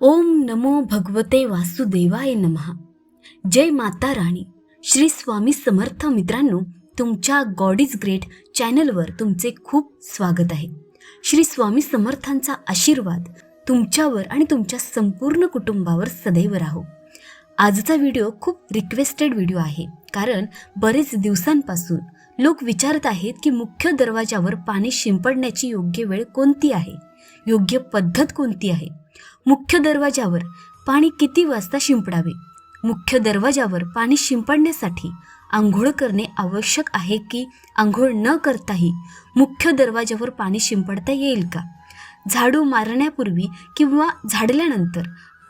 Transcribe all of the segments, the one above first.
ओम नमो भगवते वासुदेवाय नमः. जय माता राणी. श्री स्वामी समर्थ मित्रांनो तुमच्या गॉड इज ग्रेट चॅनलवर तुमचे खूप स्वागत आहे. श्री स्वामी समर्थांचा आशीर्वाद तुमच्यावर आणि तुमच्या संपूर्ण कुटुंबावर सदैव राहो. आजचा व्हिडिओ खूप रिक्वेस्टेड व्हिडिओ आहे कारण बरेच दिवसांपासून लोक विचारत आहेत की मुख्य दरवाजावर पाणी शिंपडण्याची योग्य वेळ कोणती आहे? योग्य पद्धत कोणती आहे? मुख्य दरवाजावर पाणी किती वाजता शिंपडावे? मुख्य दरवाजावर पाणी शिंपडण्यासाठी आंघोळ करणे आवश्यक आहे की आंघोळ न करताही मुख्य दरवाजावर पाणी शिंपडता येईल का? झाडू मारण्यापूर्वी किंवा झाडल्यानंतर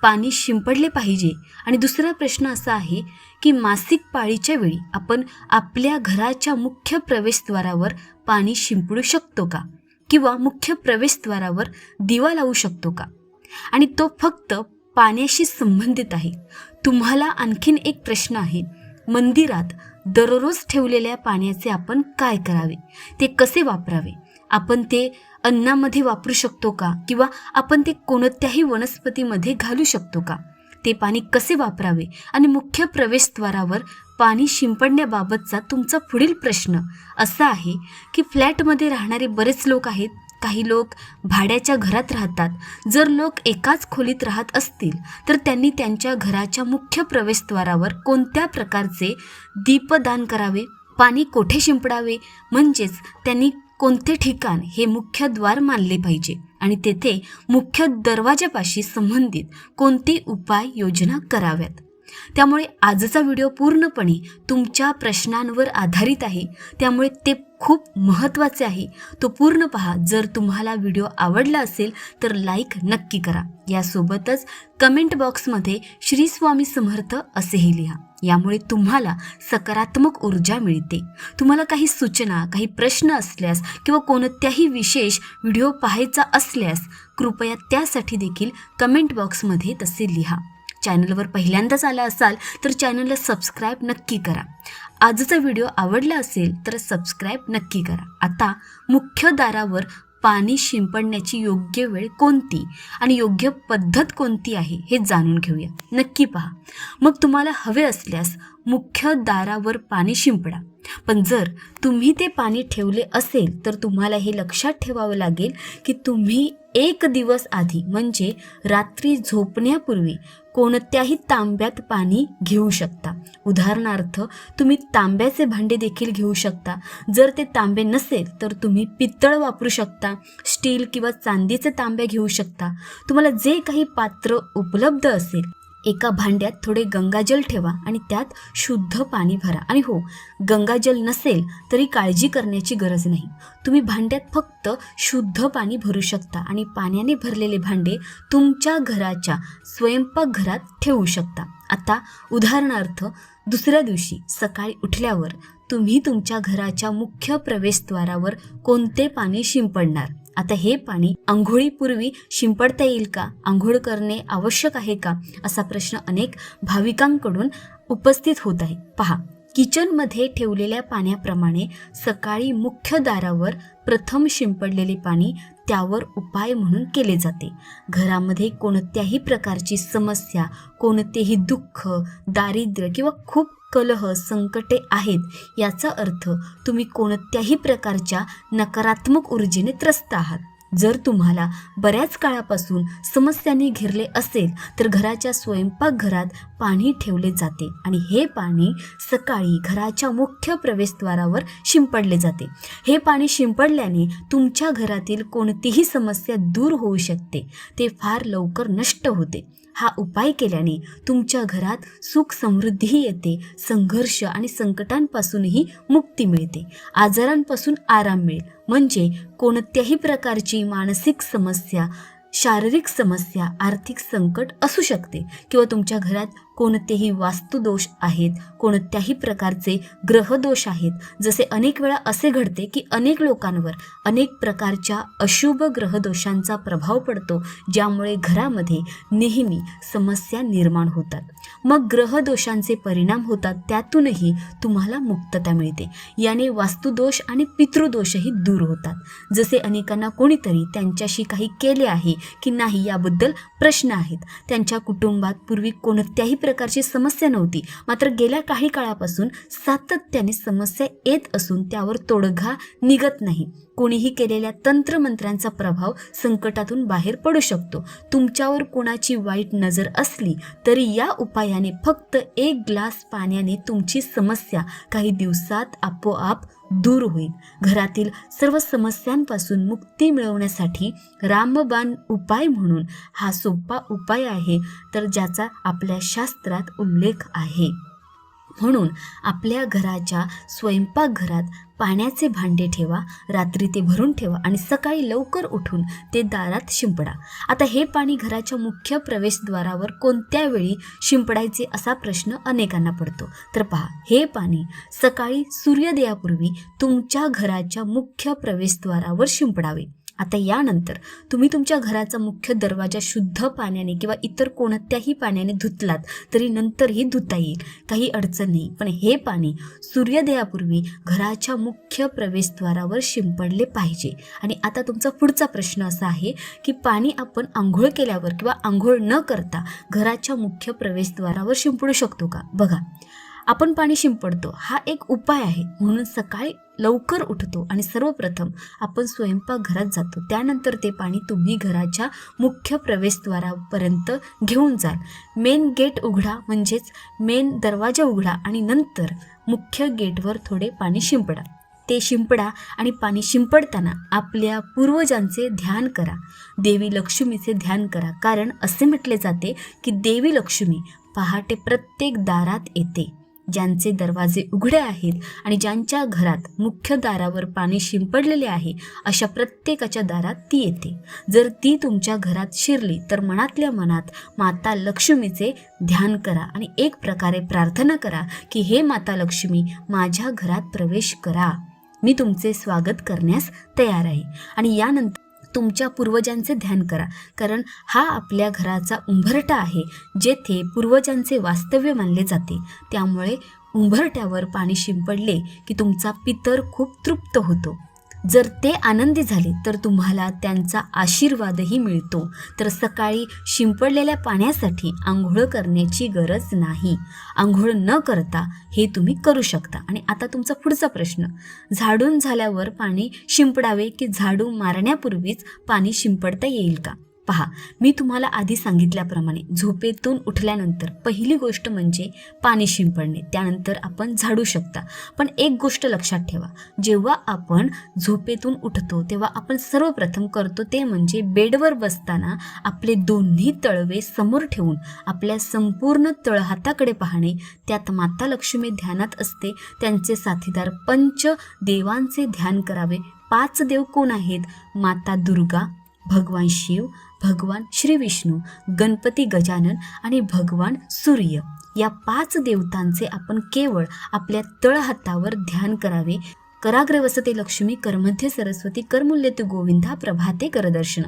पाणी शिंपडले पाहिजे. आणि दुसरा प्रश्न असा आहे की मासिक पाळीच्या वेळी आपण आपल्या घराच्या मुख्य प्रवेशद्वारावर पाणी शिंपडू शकतो का? किंवा मुख्य प्रवेशद्वारावर दिवा लावू शकतो का? आणि तो फक्त पाण्याशी संबंधित आहे. तुम्हाला आणखीन एक प्रश्न आहे. मंदिरात दररोज ठेवलेल्या पाण्याचे आपण काय करावे? ते कसे वापरावे? आपण ते अन्नामध्ये वापरू शकतो का? किंवा आपण ते कोणत्याही वनस्पतीमध्ये घालू शकतो का? ते पाणी कसे वापरावे? आणि मुख्य प्रवेशद्वारावर पाणी शिंपडण्याबाबतचा तुमचा पुढील प्रश्न असा आहे की फ्लॅटमध्ये राहणारे बरेच लोक आहेत काही लोक भाड्याच्या घरात राहतात. जर लोक एकाच खोलीत राहत असतील तर त्यांनी त्यांच्या घराच्या मुख्य प्रवेशद्वारावर कोणत्या प्रकारचे दीपदान करावे? पाणी कोठे शिंपडावे? म्हणजेच त्यांनी कोणते ठिकाण हे मुख्य द्वार मानले पाहिजे? आणि तेथे मुख्य दरवाजापाशी संबंधित कोणती उपाय योजना कराव्यात? त्यामुळे आजचा व्हिडिओ पूर्णपणे तुमच्या प्रश्नांवर आधारित आहे. त्यामुळे ते खूप महत्त्वाचे आहे. तो पूर्ण पहा. जर तुम्हाला व्हिडिओ आवडला असेल तर लाईक नक्की करा. यासोबतच कमेंट बॉक्समध्ये श्री स्वामी समर्थ असेही लिहा. यामुळे तुम्हाला सकारात्मक ऊर्जा मिळते. तुम्हाला काही सूचना काही प्रश्न असल्यास किंवा कोणत्याही विशेष व्हिडिओ पाहायचा असल्यास कृपया त्यासाठी देखील कमेंट बॉक्समध्ये तसे लिहा. चॅनलवर पहिल्यांदाच आला असाल तर चॅनलला सबस्क्राईब नक्की करा. आजचा व्हिडिओ आवडला असेल तर सबस्क्राईब नक्की करा. आता मुख्य दारावर पाणी शिंपडण्याची योग्य वेळ कोणती आणि योग्य पद्धत कोणती आहे हे जाणून घेऊया. नक्की पहा. मग तुम्हाला हवे असल्यास मुख्य दारावर पाणी शिंपडा. पण जर तुम्ही ते पाणी ठेवले असेल तर तुम्हाला हे लक्षात ठेवावं लागेल की तुम्ही एक दिवस आधी म्हणजे रात्री झोपण्यापूर्वी कोणत्याही तांब्यात पाणी घेऊ शकता. उदाहरणार्थ तुम्ही तांब्याचे भांडे देखील घेऊ शकता. जर ते तांबे नसेल तर तुम्ही पितळ वापरू शकता स्टील किंवा चांदीचे तांब्या घेऊ शकता. तुम्हाला जे काही पात्र उपलब्ध असेल एका भांड्यात थोडे गंगाजल ठेवा आणि त्यात शुद्ध पाणी भरा. आणि हो गंगाजल नसेल तरी काळजी करण्याची गरज नाही. तुम्ही भांड्यात फक्त शुद्ध पाणी भरू शकता आणि पाण्याने भरलेले भांडे तुमच्या घराच्या स्वयंपाकघरात ठेवू शकता. आता उदाहरणार्थ दुसऱ्या दिवशी सकाळी उठल्यावर तुम्ही तुमच्या घराच्या मुख्य प्रवेशद्वारावर कोणते पाणी शिंपडणार? आता हे पाणी आंघोळीपूर्वी शिंपडता येईल का? आंघोळ करणे आवश्यक आहे का? असा प्रश्न अनेक भाविकांकडून उपस्थित होत आहे. पहा किचनमध्ये ठेवलेल्या पाण्याप्रमाणे सकाळी मुख्य दारावर प्रथम शिंपडलेले पाणी त्यावर उपाय म्हणून केले जाते. घरामध्ये कोणत्याही प्रकारची समस्या कोणतेही दुःख दारिद्र्य किंवा खूप कलह संकटे आहेत याचा अर्थ तुम्ही कोणत्याही प्रकारच्या नकारात्मक ऊर्जेने त्रस्त आहात. जर तुम्हाला बऱ्याच काळापासून समस्यांनी घेरले असेल तर घराच्या स्वयंपाकघरात पाणी ठेवले जाते आणि हे पाणी सकाळी घराच्या मुख्य प्रवेशद्वारावर शिंपडले जाते. हे पाणी शिंपडल्याने तुमच्या घरातील कोणतीही समस्या दूर होऊ शकते. ते फार लवकर नष्ट होते. हा उपाय केल्याने तुमच्या घरात सुख समृद्धीही येते संघर्ष आणि संकटांपासूनही मुक्ती मिळते आजारांपासून आराम मिळेल. म्हणजे कोणत्याही प्रकारची मानसिक समस्या शारीरिक समस्या आर्थिक संकट असू शकते किंवा तुमच्या घरात कोणतेही वास्तुदोष आहेत कोणत्याही प्रकारचे ग्रहदोष आहेत. जसे अनेक वेळा असे घडते की अनेक लोकांवर अनेक प्रकारच्या अशुभ ग्रहदोषांचा प्रभाव पडतो ज्यामुळे घरामध्ये नेहमी समस्या निर्माण होतात. मग ग्रहदोषांचे परिणाम होतात त्यातूनही तुम्हाला मुक्तता मिळते. याने वास्तुदोष आणि पितृदोषही दूर होतात. जसे अनेकांना कोणीतरी त्यांच्याशी काही केले आहे की नाही याबद्दल प्रश्न आहेत. त्यांच्या कुटुंबात पूर्वी कोणत्याही प्रकारची समस्या नव्हती. मात्र गेल्या काही काळापासून सातत्याने समस्या येत असून त्यावर तोडगा निघत नाही. कोणीही केलेल्या तंत्रमंत्रांचा प्रभाव संकटातून बाहेर पडू शकतो. तुमच्यावर कोणाची वाईट नजर असली तरी या उपायाने फक्त एक ग्लास पाण्याने तुमची समस्या काही दिवसात आपोआप दूर होईल. घरातील सर्व समस्यांपासून मुक्ती मिळवण्यासाठी रामबाण उपाय म्हणून हा सोपा उपाय आहे तर ज्याचा आपल्या शास्त्रात उल्लेख आहे. म्हणून आपल्या घराच्या स्वयंपाकघरात पाण्याचे भांडे ठेवा रात्री ते भरून ठेवा आणि सकाळी लवकर उठून ते दारात शिंपडा. आता हे पाणी घराच्या मुख्य प्रवेशद्वारावर कोणत्या वेळी शिंपडायचे असा प्रश्न अनेकांना पडतो. तर पहा हे पाणी सकाळी सूर्योदयापूर्वी तुमच्या घराच्या मुख्य प्रवेशद्वारावर शिंपडावे. आता यानंतर तुम्ही तुमच्या घराचा मुख्य दरवाजा शुद्ध पाण्याने किंवा इतर कोणत्याही पाण्याने धुतलात तरी नंतरही धुता येईल. काही अडचण नाही. पण हे पाणी सूर्योदयापूर्वी घराच्या मुख्य प्रवेशद्वारावर शिंपडले पाहिजे. आणि आता तुमचा पुढचा प्रश्न असा आहे की पाणी आपण आंघोळ केल्यावर किंवा आंघोळ न करता घराच्या मुख्य प्रवेशद्वारावर शिंपडू शकतो का? बघा आपण पाणी शिंपडतो. हा एक उपाय आहे. म्हणून सकाळी लवकर उठतो आणि सर्वप्रथम आपण स्वयंपाकघरात जातो. त्यानंतर ते पाणी तुम्ही घराच्या मुख्य प्रवेशद्वारापर्यंत घेऊन जाल. मेन गेट उघडा म्हणजेच मेन दरवाजा उघडा आणि नंतर मुख्य गेटवर थोडे पाणी शिंपडा. ते शिंपडा आणि पाणी शिंपडताना आपल्या पूर्वजांचे ध्यान करा. देवी लक्ष्मीचे ध्यान करा. कारण असे म्हटले जाते की देवी लक्ष्मी पहाटे प्रत्येक दारात येते. ज्यांचे दरवाजे उघडे आहेत आणि ज्यांच्या घरात मुख्य दारावर पाणी शिंपडलेले आहे अशा प्रत्येकाच्या दारात ती येते. जर ती तुमच्या घरात शिरली तर मनातल्या मनात माता लक्ष्मीचे ध्यान करा आणि एक प्रकारे प्रार्थना करा की हे माता लक्ष्मी माझ्या घरात प्रवेश करा. मी तुमचे स्वागत करण्यास तयार आहे. आणि यानंतर तुमच्या पूर्वजांचे ध्यान करा. कारण हा आपल्या घराचा उंभरटा आहे जेथे पूर्वजांचे वास्तव्य मानले जाते. त्यामुळे उंभरट्यावर पाणी शिंपडले की तुमचा पितर खूप तृप्त होतो. जर ते आनंदी झाले तर तुम्हाला त्यांचा आशीर्वादही मिळतो. तर सकाळी शिंपडलेल्या पाण्यासाठी आंघोळ करण्याची गरज नाही. आंघोळ न करता हे तुम्ही करू शकता. आणि आता तुमचा पुढचा प्रश्न. झाडून झाल्यावर पाणी शिंपडावे की झाडू मारण्यापूर्वीच पाणी शिंपडता येईल का? पहा मी तुम्हाला आधी सांगितल्याप्रमाणे झोपेतून उठल्यानंतर पहिली गोष्ट म्हणजे पाणी शिंपडणे त्यानंतर आपण झाडू शकता. पण एक गोष्ट लक्षात ठेवा जेव्हा आपण झोपेतून उठतो तेव्हा आपण सर्वप्रथम करतो ते म्हणजे बेडवर बसताना आपले दोन्ही तळवे समोर ठेवून आपल्या संपूर्ण तळहाताकडे पाहणे. त्यात माता लक्ष्मी ध्यानात असते त्यांचे साथीदार पंच देवांचे ध्यान करावे. पाच देव कोण आहेत? माता दुर्गा भगवान शिव भगवान श्री विष्णू गणपती गजानन आणि भगवान सूर्य या पाच देवतांचे आपण केवळ आपल्या तळहातावर ध्यान करावे. कराग्र वसते लक्ष्मी करमध्ये सरस्वती करमुल्यते गोविंदा प्रभाते करदर्शन.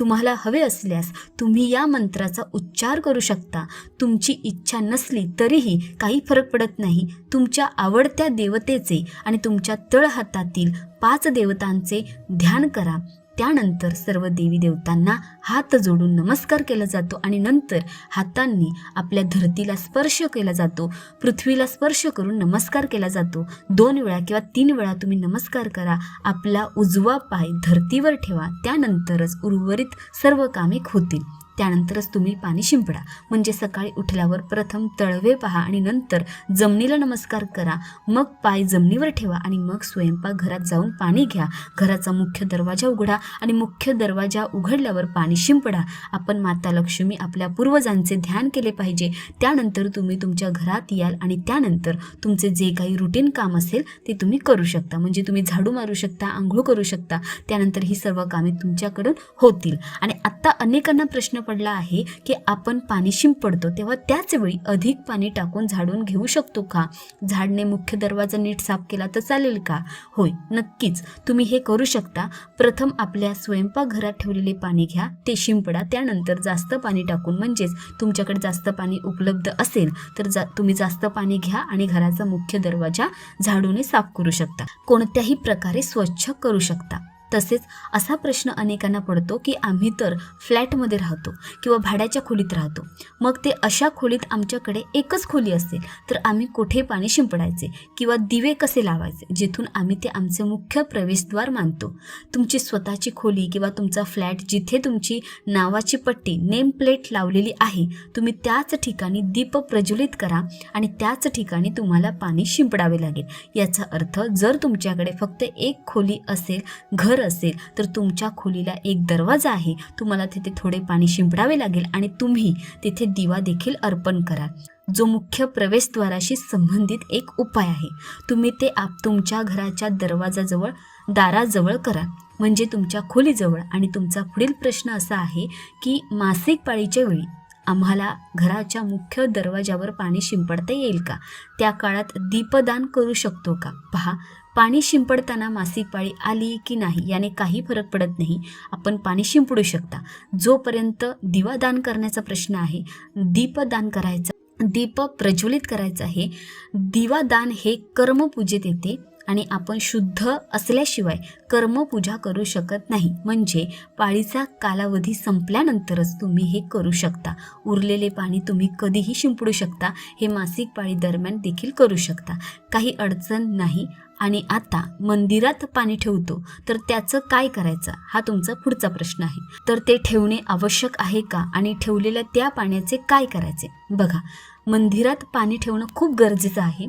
तुम्हाला हवे असल्यास तुम्ही या मंत्राचा उच्चार करू शकता. तुमची इच्छा नसली तरीही काही फरक पडत नाही. तुमच्या आवडत्या देवतेचे आणि तुमच्या तळहातातील पाच देवतांचे ध्यान करा. त्यानंतर सर्व देवी देवतांना हात जोडून नमस्कार केला जातो आणि नंतर हातांनी आपल्या धरतीला स्पर्श केला जातो पृथ्वीला स्पर्श करून नमस्कार केला जातो. दोन वेळा किंवा तीन वेळा तुम्ही नमस्कार करा. आपला उजवा पाय धरतीवर ठेवा. त्यानंतरच उर्वरित सर्व कामे होतील. त्यानंतरच तुम्ही पाणी शिंपडा. म्हणजे सकाळी उठल्यावर प्रथम तळवे पहा आणि नंतर जमिनीला नमस्कार करा. मग पाय जमिनीवर ठेवा आणि मग स्वयंपाकघरात जाऊन पाणी घ्या. घराचा मुख्य दरवाजा उघडा आणि मुख्य दरवाजा उघडल्यावर पाणी शिंपडा. आपण माता लक्ष्मी आपल्या पूर्वजांचे ध्यान केले पाहिजे. त्यानंतर तुम्ही तुमच्या घरात याल आणि त्यानंतर तुमचे जे काही रुटीन काम असेल ते तुम्ही करू शकता. म्हणजे तुम्ही झाडू मारू शकता आंघोळ करू शकता. त्यानंतर ही सर्व कामे तुमच्याकडून होतील. आणि आत्ता अनेकांना प्रश्न पडला आहे की आपण पाणी शिंपडतो तेव्हा त्याच वेळी अधिक पाणी टाकून झाडून घेऊ शकतो का? झाडने मुख्य दरवाजा नीट साफ केला तर चालेल का? होय नक्कीच. तुम्ही हे करू शकता. प्रथम आपल्या स्वयंपाकघरात ठेवलेले पाणी घ्या ते शिंपडा त्यानंतर जास्त पाणी टाकून म्हणजेच तुमच्याकडे जास्त पाणी उपलब्ध असेल तर जा तुम्ही जास्त पाणी घ्या आणि घराचा मुख्य दरवाजा झाडूने साफ करू शकता. कोणत्याही प्रकारे स्वच्छ करू शकता. तसेच असा प्रश्न अनेकांना पडतो की आम्ही तर फ्लॅटमध्ये राहतो किंवा भाड्याच्या खोलीत राहतो. मग ते अशा खोलीत आमच्याकडे एकच खोली असेल तर आम्ही कुठे पाणी शिंपडायचे किंवा दिवे कसे लावायचे जिथून आम्ही ते आमचे मुख्य प्रवेशद्वार मानतो. तुमची स्वतःची खोली किंवा तुमचा फ्लॅट जिथे तुमची नावाची पट्टी नेम प्लेट लावलेली आहे तुम्ही त्याच ठिकाणी दीप प्रज्वलित करा आणि त्याच ठिकाणी तुम्हाला पाणी शिंपडावे लागेल. याचा अर्थ जर तुमच्याकडे फक्त एक खोली असेल घर असेल तर तुमच्या खोलीला एक दरवाजा आहे. तुम्हाला तिथे थोडे पाणी शिंपडावे लागेल आणि तुम्ही तिथे दिवा देखील अर्पण कराल. जो मुख्य प्रवेशद्वाराशी संबंधित एक उपाय आहे. तुम्ही ते आप तुमच्या घराच्या दरवाजाजवळ दाराजवळ करा. म्हणजे तुमच्या खोलीजवळ. आणि तुमचा पुढील प्रश्न असा आहे की मासिक पाळीच्या वेळी आम्हाला घराच्या मुख्य दरवाजावर पाणी शिंपडता येईल का? त्या काळात दीपदान करू शकतो का? पहा पाणी शिंपडताना मासिक पाळी आली की नाही याने काही फरक पडत नाही. आपण पाणी शिंपडू शकता. जोपर्यंत दिवादान करण्याचा प्रश्न आहे दीपदान करायचा दीप प्रज्वलित करायचं आहे दिवादान हे कर्मपूजेत येते. आणि आपण शुद्ध असल्याशिवाय कर्मपूजा करू शकत नाही. म्हणजे पाळीचा कालावधी संपल्यानंतरच तुम्ही हे करू शकता. उरलेले पाणी तुम्ही कधीही शिंपडू शकता. हे मासिक पाळी दरम्यान देखील करू शकता. काही अडचण नाही. आणि आता मंदिरात पाणी ठेवतो. तर त्याचं काय करायचं? हा तुमचा पुढचा प्रश्न आहे. तर ते ठेवणे आवश्यक आहे का? आणि ठेवलेल्या त्या पाण्याचे काय करायचे? बघा मंदिरात पाणी ठेवणं खूप गरजेचं आहे.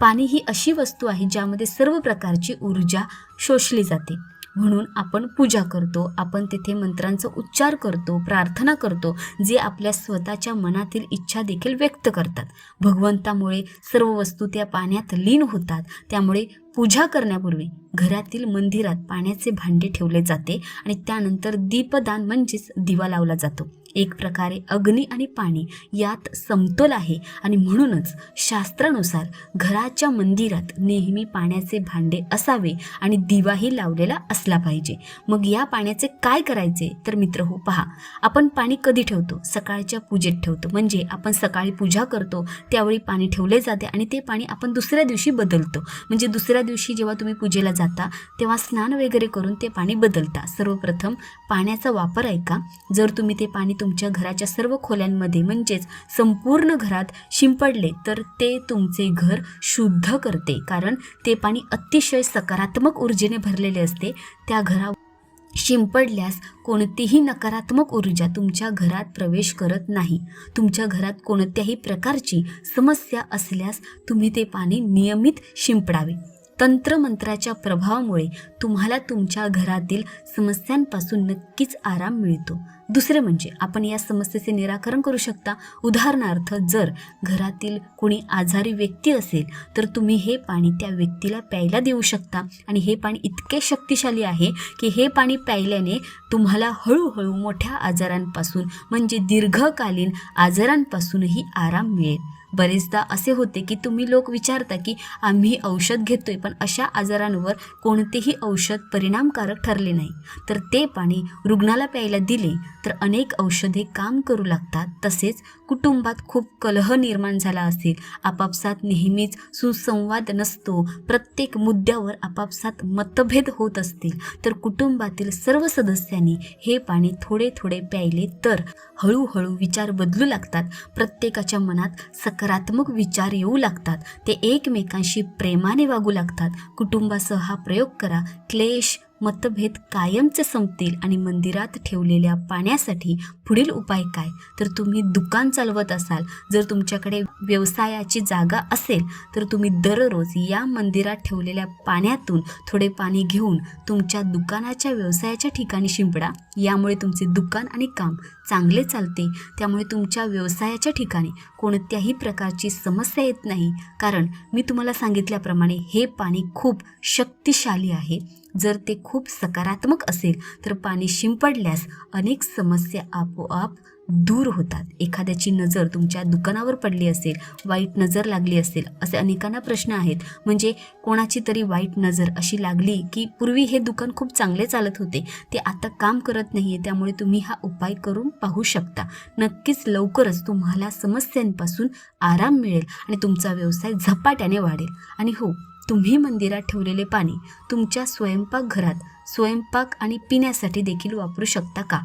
पाणी ही अशी वस्तू आहे ज्यामध्ये सर्व प्रकारची ऊर्जा शोषली जाते. म्हणून आपण पूजा करतो आपण तिथे मंत्रांचा उच्चार करतो प्रार्थना करतो जे आपल्या स्वतःच्या मनातील इच्छा देखील व्यक्त करतात. भगवंतामुळे सर्व वस्तू त्या पाण्यात लीन होतात. त्यामुळे पूजा करण्यापूर्वी घरातील मंदिरात पाण्याचे भांडे ठेवले जाते आणि त्यानंतर दीपदान म्हणजेच दिवा लावला जातो. एक प्रकारे अग्नी आणि पाणी यात समतोल आहे. आणि म्हणूनच शास्त्रानुसार घराच्या मंदिरात नेहमी पाण्याचे भांडे असावे आणि दिवाही लावलेला असला पाहिजे. मग या पाण्याचे काय करायचे? तर मित्र हो पहा. आपण पाणी कधी ठेवतो? सकाळच्या पूजेत ठेवतो. म्हणजे आपण सकाळी पूजा करतो त्यावेळी पाणी ठेवले जाते आणि ते पाणी आपण दुसऱ्या दिवशी बदलतो. म्हणजे दुसऱ्या दिवशी जेव्हा तुम्ही पूजेला जाता तेव्हा स्नान वगैरे करून ते पाणी बदलता. सर्वप्रथम पाण्याचा वापर ऐका. जर तुम्ही ते पाणी तुमच्या घराच्या सर्व खोल्यांमध्ये म्हणजेच संपूर्ण घरात शिंपडले तर ते तुमचे घर शुद्ध करते. कारण ते पाणी अतिशय सकारात्मक ऊर्जेने भरलेले असते. त्या घरा शिंपडल्यास कोणतीही नकारात्मक ऊर्जा तुमच्या घरात प्रवेश करत नाही. तुमच्या घरात कोणत्याही प्रकारची समस्या असल्यास तुम्ही ते पाणी नियमित शिंपडावे. तंत्रमंत्राच्या प्रभावामुळे तुम्हाला तुमच्या घरातील समस्यांपासून नक्कीच आराम मिळतो. दुसरे म्हणजे आपण या समस्येचे निराकरण करू शकता. उदाहरणार्थ जर घरातील कोणी आजारी व्यक्ती असेल तर तुम्ही हे पाणी त्या व्यक्तीला प्यायला देऊ शकता. आणि हे पाणी इतके शक्तिशाली आहे की हे पाणी प्यायल्याने तुम्हाला हळूहळू मोठ्या आजारांपासून म्हणजे दीर्घकालीन आजारांपासूनही आराम मिळेल. बरेचदा असे होते की तुम्ही लोक विचारता की आम्ही औषध घेतोय पण अशा आजारांवर कोणतेही औषध परिणामकारक ठरले नाही. तर ते पाणी रुग्णाला प्यायला दिले तर अनेक औषधे काम करू लागतात. तसेच कुटुंबात खूप कलह निर्माण झाला असेल. आपापसात नेहमीच सुसंवाद नसतो. प्रत्येक मुद्द्यावर आपापसात मतभेद होत असतील. तर कुटुंबातील सर्व सदस्यांनी हे पाणी थोडे थोडे प्यायले तर हळूहळू विचार बदलू लागतात. प्रत्येकाच्या मनात सकारात्मक विचार येऊ लागतात. ते एकमेकांशी प्रेमाने वागू लागतात. कुटुंबासह हा प्रयोग करा. क्लेश मतभेद कायमचे संपतील आणि मंदिरात ठेवलेल्या पाण्यासाठी पुढील उपाय काय? तर तुम्ही दुकान चालवत असाल जर तुमच्याकडे व्यवसायाची जागा असेल तर तुम्ही दररोज या मंदिरात ठेवलेल्या पाण्यातून थोडे पाणी घेऊन तुमच्या दुकानाच्या व्यवसायाच्या ठिकाणी शिंपडा. यामुळे तुमचे दुकान आणि काम चांगले चालते. त्यामुळे तुमच्या व्यवसायाच्या ठिकाणी कोणत्याही प्रकारची समस्या येत नाही. कारण मी तुम्हाला सांगितल्याप्रमाणे हे पाणी खूप शक्तिशाली आहे. जर ते खूप सकारात्मक असेल तर पाणी शिंपडल्यास अनेक समस्या आपोआप दूर होतात. एखाद्याची नजर तुमच्या दुकानावर पडली असेल वाईट नजर लागली असेल असे अनेकांना प्रश्न आहेत. म्हणजे कोणाची तरी वाईट नजर अशी लागली की पूर्वी हे दुकान खूप चांगले चालत होते ते आता काम करत नाही आहे त्यामुळे तुम्ही हा उपाय करून पाहू शकता. नक्कीच लवकरच तुम्हाला समस्यांपासून आराम मिळेल आणि तुमचा व्यवसाय झपाट्याने वाढेल. आणि हो तुम्ही मंदिरात ठेवलेले पाणी तुमच्या स्वयंपाकघरात स्वयंपाक आणि पिण्यासाठी देखील वापरू शकता का?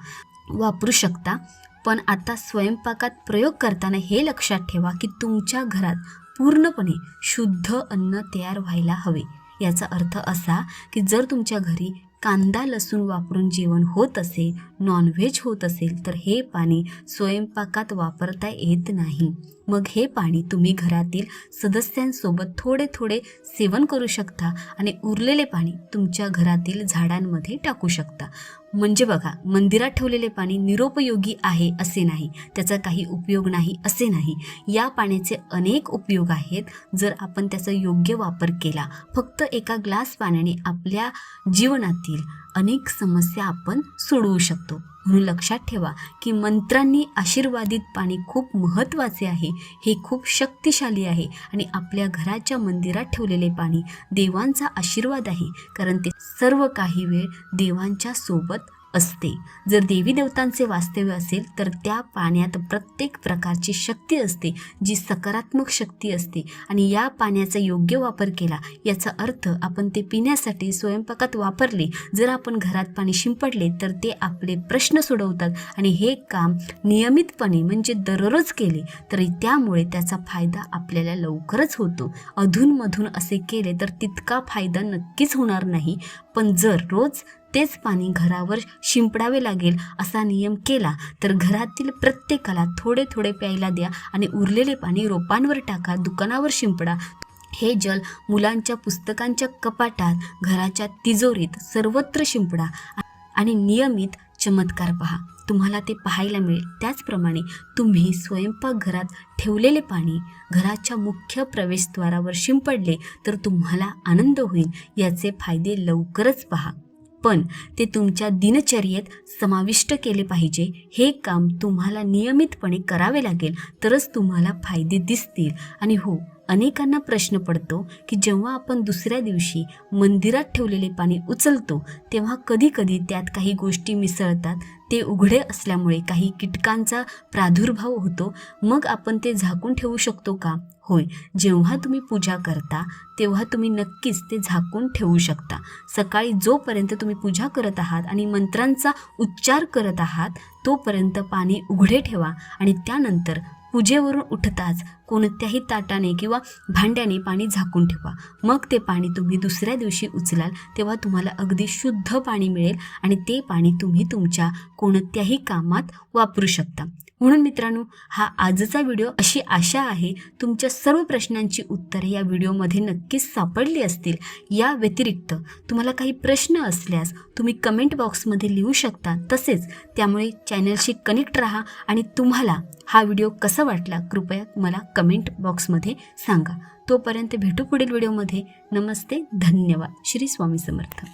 वापरू शकता पण आता स्वयंपाकात प्रयोग करताना हे लक्षात ठेवा की तुमच्या घरात पूर्णपणे शुद्ध अन्न तयार व्हायला हवे. याचा अर्थ असा की जर तुमच्या घरी कांदा लसूण वापरून जेवण होत असेल नॉनव्हेज होत असेल तर हे पाणी स्वयंपाकात वापरता येत नाही. मग हे पाणी तुम्ही घरातील सदस्यांसोबत थोडे थोडे सेवन करू शकता आणि उरलेले पाणी तुमच्या घरातील झाडांमध्ये टाकू शकता. म्हणजे बघा मंदिरात ठेवलेले पाणी निरोपयोगी आहे असे नाही त्याचा काही उपयोग नाही असे नाही. या पाण्याचे अनेक उपयोग आहेत जर आपण त्याचा योग्य वापर केला. फक्त एका ग्लास पाण्याने आपल्या जीवनातील अनेक समस्या आपण सोडवू शकतो. म्हणून लक्षात ठेवा की मंत्रांनी आशीर्वादित पाणी खूप महत्त्वाचे आहे. हे खूप शक्तिशाली आहे आणि आपल्या घराच्या मंदिरात ठेवलेले पाणी देवांचा आशीर्वाद आहे. कारण ते सर्व काही वेळ देवांच्या सोबत असते. जर देवी देवतांचे वास्तव्य असेल तर त्या पाण्यात प्रत्येक प्रकारची शक्ती असते जी सकारात्मक शक्ती असते. आणि या पाण्याचा योग्य वापर केला याचा अर्थ आपण ते पिण्यासाठी स्वयंपाकात वापरले. जर आपण घरात पाणी शिंपडले तर ते आपले प्रश्न सोडवतात. आणि हे काम नियमितपणे म्हणजे दररोज केले तरी त्यामुळे त्याचा फायदा आपल्याला लवकरच होतो. अधूनमधून असे केले तर तितका फायदा नक्कीच होणार नाही. पण जर रोज तेच पाणी घरावर शिंपडावे लागेल असा नियम केला तर घरातील प्रत्येकाला थोडे थोडे प्यायला द्या आणि उरलेले पाणी रोपांवर टाका दुकानावर शिंपडा. हे जल मुलांच्या पुस्तकांच्या कपाटात घराच्या तिजोरीत सर्वत्र शिंपडा. आणि नियमित चमत्कार पहा. तुम्हाला ते पाहायला मिळेल. त्याचप्रमाणे तुम्ही स्वयंपाकघरात ठेवलेले पाणी घराच्या मुख्य प्रवेशद्वारावर शिंपडले तर तुम्हाला आनंद होईल. याचे फायदे लवकरच पहा. पण ते तुमच्या दिनचर्येत समाविष्ट केले पाहिजे. हे काम तुम्हाला नियमितपणे करावे लागेल तरच तुम्हाला फायदे दिसतील. आणि हो अनेकांना प्रश्न पडतो की जेव्हा आपण दुसऱ्या दिवशी मंदिरात ठेवलेले पाणी उचलतो तेव्हा कधीकधी त्यात काही गोष्टी मिसळतात. ते उघडे असल्यामुळे काही कीटकांचा प्रादुर्भाव होतो. मग आपण ते झाकून ठेवू शकतो का? होय जेव्हा तुम्ही पूजा करता तेव्हा तुम्ही नक्कीच ते झाकून ठेवू शकता. सकाळी जोपर्यंत तुम्ही पूजा करत आहात आणि मंत्रांचा उच्चार करत आहात तोपर्यंत पाणी उघडे ठेवा आणि त्यानंतर पूजेवरून उठताच कोणत्याही ताटाने किंवा भांड्याने पाणी झाकून ठेवा. मग ते पाणी तुम्ही दुसऱ्या दिवशी उचलाल तेव्हा तुम्हाला अगदी शुद्ध पाणी मिळेल आणि ते पाणी तुम्ही तुमच्या कोणत्याही कामात वापरू शकता. म्हणून मित्रांनो हा आजचा व्हिडिओ अशी आशा आहे तुमच्या सर्व प्रश्नांची उत्तरे या व्हिडिओमध्ये नक्कीच सापडली असतील. या व्यतिरिक्त तुम्हाला काही प्रश्न असल्यास तुम्ही कमेंट बॉक्समध्ये लिहू शकता. तसेच त्यामुळे चॅनलशी कनेक्ट राहा आणि तुम्हाला हा व्हिडिओ कसा वाटला कृपया मला कमेंट बॉक्समध्ये सांगा. तोपर्यंत भेटू पुढील व्हिडिओमध्ये. नमस्ते धन्यवाद. श्री स्वामी समर्थ.